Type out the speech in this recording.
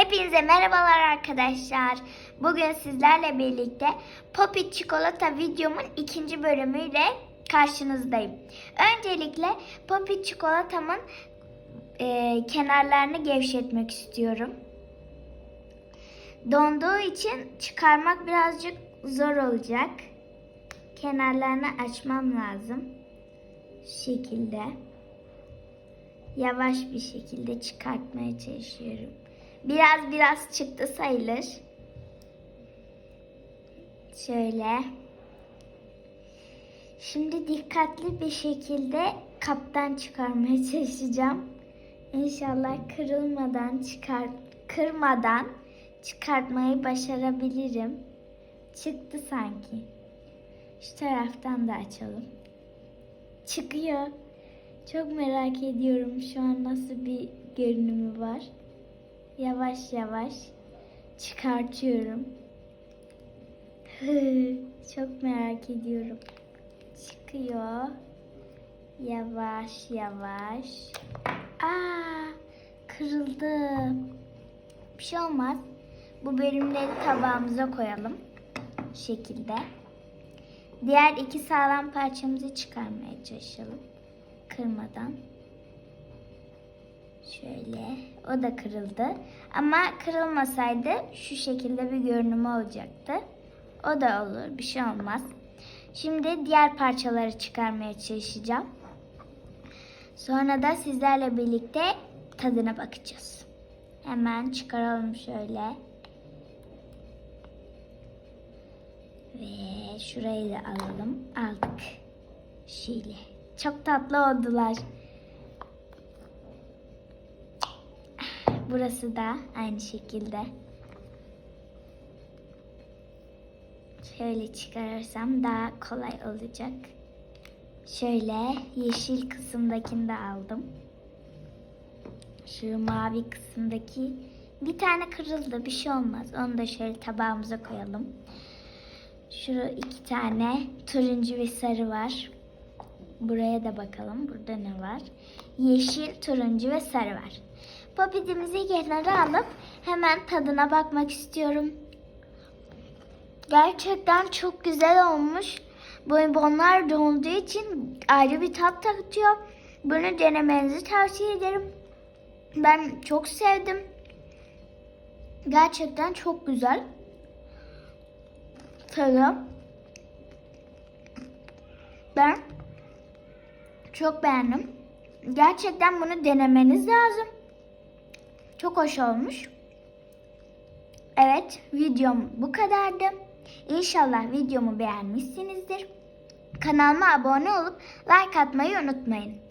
Hepinize merhabalar arkadaşlar. Bugün sizlerle birlikte Poppy Çikolata videomun ikinci bölümüyle karşınızdayım. Öncelikle Poppy Çikolatamın e, kenarlarını gevşetmek istiyorum. Donduğu için çıkarmak birazcık zor olacak. Kenarlarını açmam lazım. Şu şekilde yavaş bir şekilde çıkartmaya çalışıyorum. Biraz biraz çıktı sayılır. Şöyle. Şimdi dikkatli bir şekilde kaptan çıkarmaya çalışacağım. İnşallah kırılmadan çıkar kırmadan çıkartmayı başarabilirim. Çıktı sanki. Şu taraftan da açalım. Çıkıyor. Çok merak ediyorum şu an nasıl bir görünümü var. Yavaş yavaş çıkartıyorum. Çok merak ediyorum. Çıkıyor. Yavaş yavaş. Aa, kırıldı. Bir şey olmaz. Bu bölümleri tabağımıza koyalım. Bu şekilde. Diğer iki sağlam parçamızı çıkarmaya çalışalım. Kırmadan. Şöyle. O da kırıldı. Ama kırılmasaydı şu şekilde bir görünümü olacaktı. O da olur. Bir şey olmaz. Şimdi diğer parçaları çıkarmaya çalışacağım. Sonra da sizlerle birlikte tadına bakacağız. Hemen çıkaralım şöyle. Ve şurayı da alalım. Aldık. Şöyle. Çok tatlı oldular. Burası da aynı şekilde. Şöyle çıkarırsam daha kolay olacak. Şöyle yeşil kısımdakini de aldım. Şu mavi kısımdaki bir tane kırıldı bir şey olmaz. Onu da şöyle tabağımıza koyalım. Şu iki tane turuncu ve sarı var. Buraya da bakalım. Burada ne var? Yeşil, turuncu ve sarı var. Popitimizi kenara alıp hemen tadına bakmak istiyorum. Gerçekten çok güzel olmuş. Bonbonlar donduğu için ayrı bir tat katıyor. Bunu denemenizi tavsiye ederim. Ben çok sevdim. Gerçekten çok güzel. Tadı. Ben çok beğendim. Gerçekten bunu denemeniz lazım. Çok hoş olmuş. Evet, videom bu kadardı. İnşallah videomu beğenmişsinizdir. Kanalıma abone olup like atmayı unutmayın.